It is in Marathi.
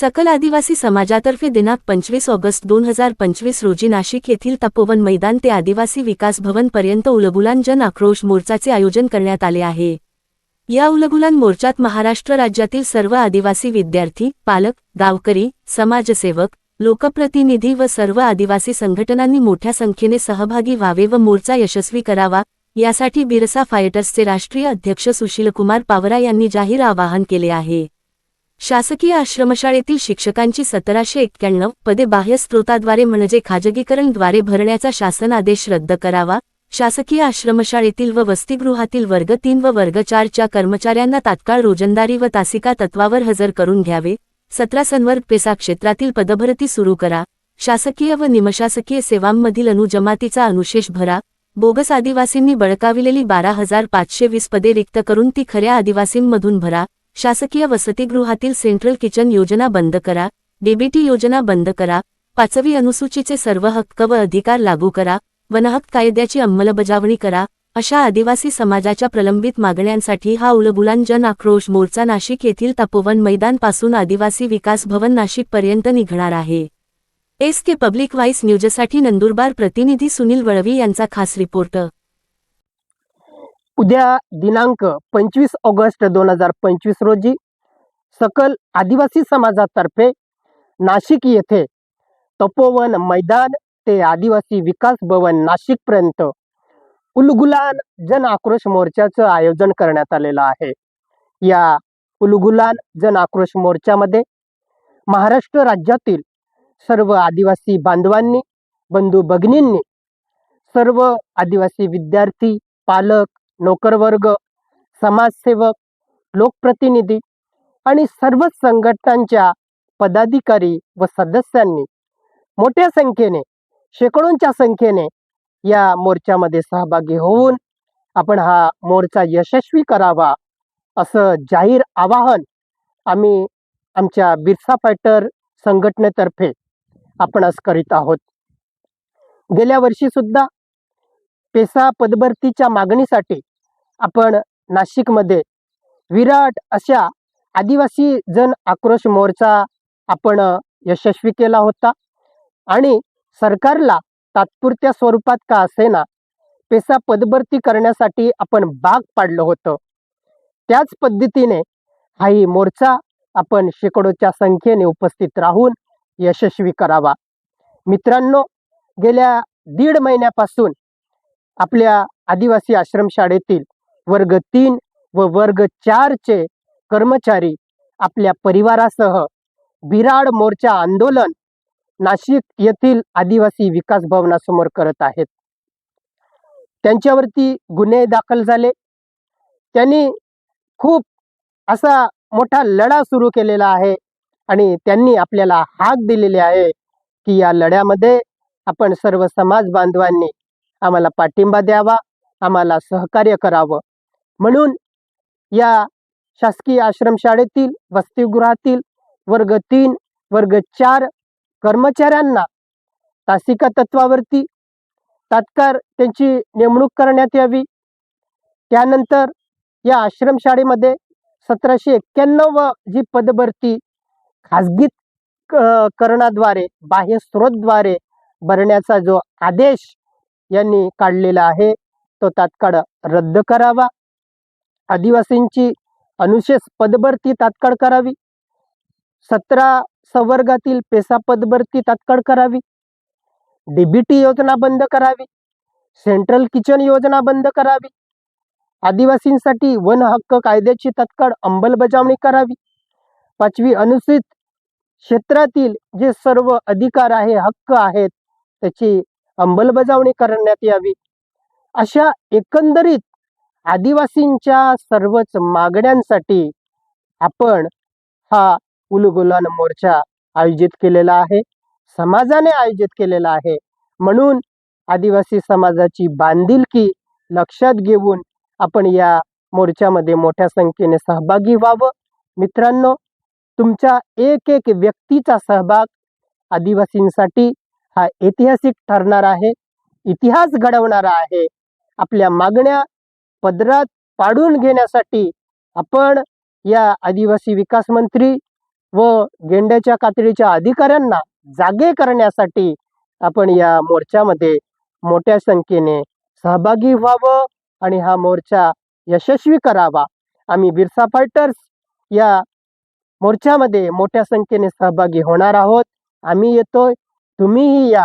सकल आदिवासी समाजातर्फे दिनांक पंचवीस ऑगस्ट दोन हजार पंचवीस रोजी नाशिक येथील तपोवन मैदान ते आदिवासी विकास भवनपर्यंत उलगुलान जन आक्रोश मोर्चाचे आयोजन करण्यात आले आहे. या उलगुलान मोर्चात महाराष्ट्र राज्यातील सर्व आदिवासी विद्यार्थी पालक गावकरी समाजसेवक लोकप्रतिनिधी व सर्व आदिवासी संघटनांनी मोठ्या संख्येने सहभागी व्हावे व मोर्चा यशस्वी करावा यासाठी बिरसा फायटर्सचे राष्ट्रीय अध्यक्ष सुशीलकुमार पावरा यांनी जाहीर आवाहन केले आहे. शासकीय आश्रमशाळेतील शिक्षकांची सतराशे एक्क्याण्णव पदे बाह्य स्रोताद्वारे म्हणजे खाजगीकरणद्वारे भरण्याचा शासन आदेश रद्द करावा. शासकीय आश्रमशाळेतील व वसतिगृहातील वर्ग तीन व वर्ग चारच्या कर्मचाऱ्यांना तात्काळ रोजंदारी व तासिका तत्वावर हजर करून घ्यावे. सतरा सन्वर्ग पेसा क्षेत्रातील पदभरती सुरू करा. शासकीय व निमशासकीय सेवांमधील अनुजमातीचा अनुशेष भरा. बोगस आदिवासींनी बळकाविलेली बारा हजार पाचशे वीस पदे रिक्त करून ती खऱ्या आदिवासींमधून भरा. शासकीय वसतिगृहातील सेंट्रल किचन योजना बंद करा डीबीटी योजना बंद करा पाचवी अनुसूचीचे सर्व हक्क व अधिकार लागू करा वनहक्क कायद्याची अंमलबजावणी करा अशा आदिवासी समाजाच्या प्रलंबित मागण्यांसाठी हा उलबुलान जन आक्रोश मोर्चा नाशिक येथील तपोवन मैदानपासून आदिवासी विकास भवन नाशिकपर्यंत निघणार आहे. एस के पब्लिक व्हाईस न्यूजसाठी नंदुरबार प्रतिनिधी सुनील वळवी यांचा खास रिपोर्ट. उद्या दिनांक पंचवीस ऑगस्ट दोन हजार पंचवीस रोजी सकल आदिवासी समाजातर्फे नाशिक येथे तपोवन मैदान ते आदिवासी विकास भवन नाशिकपर्यंत उलगुलान जन आक्रोश मोर्चाचं आयोजन करण्यात आलेलं आहे. या उलगुलान जन आक्रोश मोर्चामध्ये महाराष्ट्र राज्यातील सर्व आदिवासी बांधवांनी बंधू भगिनींनी सर्व आदिवासी विद्यार्थी पालक नोकरवर्ग समाजसेवक लोकप्रतिनिधी आणि सर्वच संघटनांच्या पदाधिकारी व सदस्यांनी मोठ्या संख्येने शेकडोंच्या संख्येने या मोर्चामध्ये सहभागी होऊन आपण हा मोर्चा यशस्वी करावा असं जाहीर आवाहन आम्ही आमच्या बिरसा फायटर संघटनेतर्फे आपणास करीत आहोत. गेल्या वर्षी सुद्धा पेसा पदभरतीच्या मागणीसाठी आपण नाशिकमध्ये विराट अशा आदिवासी जन आक्रोश मोर्चा आपण यशस्वी केला होता. आणि सरकारला तात्पुरत्या स्वरूपात का असेना पेसा पदभरती करण्यासाठी आपण भाग पाडलं होतं. त्याच पद्धतीने हाही मोर्चा आपण शेकडोच्या संख्येने उपस्थित राहून यशस्वी करावा. मित्रांनो गेल्या दीड महिन्यापासून आपल्या आदिवासी आश्रमशाळेतील वर्ग तीन व वर्ग चारचे कर्मचारी आपल्या परिवारासह बिराड मोर्चा आंदोलन नाशिक येथील आदिवासी विकास भवनासमोर करत आहेत. त्यांच्यावरती गुन्हे दाखल झाले. त्यांनी खूप असा मोठा लढा सुरू केलेला आहे आणि त्यांनी आपल्याला हाक दिलेली आहे की या लढ्यामध्ये आपण सर्व समाज बांधवांनी आम्हाला पाठिंबा द्यावा आम्हाला सहकार्य करावं. म्हणून या शासकीय आश्रमशाळेतील वसतिगृहातील वर्ग तीन वर्ग चार कर्मचाऱ्यांना तासिका तत्वावरती तात्काळ त्यांची नेमणूक करण्यात यावी. त्यानंतर या आश्रमशाळेमध्ये सतराशे एक्क्याण्णव जी पदभरती खाजगी करणाद्वारे बाह्य स्रोतद्वारे भरण्याचा जो आदेश यांनी काढलेला आहे तो तात्काळ रद्द करावा. आदिवासींची अनुशेष पदभरती तात्काळ करावी. सतरा संवर्गातील पेसा पदभरती तात्काळ करावी. डीबीटी योजना बंद करावी. सेंट्रल किचन योजना बंद करावी. आदिवासींसाठी वन हक्क कायद्याची तात्काळ अंमलबजावणी करावी. पाचवी अनुसूचित क्षेत्रातील जे सर्व अधिकार आहे हक्क आहेत त्याची अंमलबजावणी करण्यात यावी. अशा एकंदरीत आदिवासींच्या सर्वच मागण्यांसाठी आपण हा उलगुलान मोर्चा आयोजित केलेला आहे. समाजाने आयोजित केलेला आहे. म्हणून आदिवासी समाजाची बांधिलकी लक्षात घेऊन आपण या मोर्चामध्ये मोठ्या संख्येने सहभागी व्हावं. मित्रांनो तुमच्या एक एक व्यक्तीचा सहभाग आदिवासींसाठी हा ऐतिहासिक ठरणार आहे. इतिहास घडवणारा आहे. आपल्या मागण्या पदरात पाडून घेण्यासाठी आपण या आदिवासी विकास मंत्री व गेंड्याच्या कातडीच्या अधिकाऱ्यांना जागे करण्यासाठी आपण या मोर्चामध्ये मोठ्या संख्येने सहभागी व्हावं आणि हा मोर्चा यशस्वी करावा. आम्ही बिरसा फायटर्स या मोर्चामध्ये मोठ्या संख्येने सहभागी होणार आहोत. आम्ही येतोय. तुम्हीही या.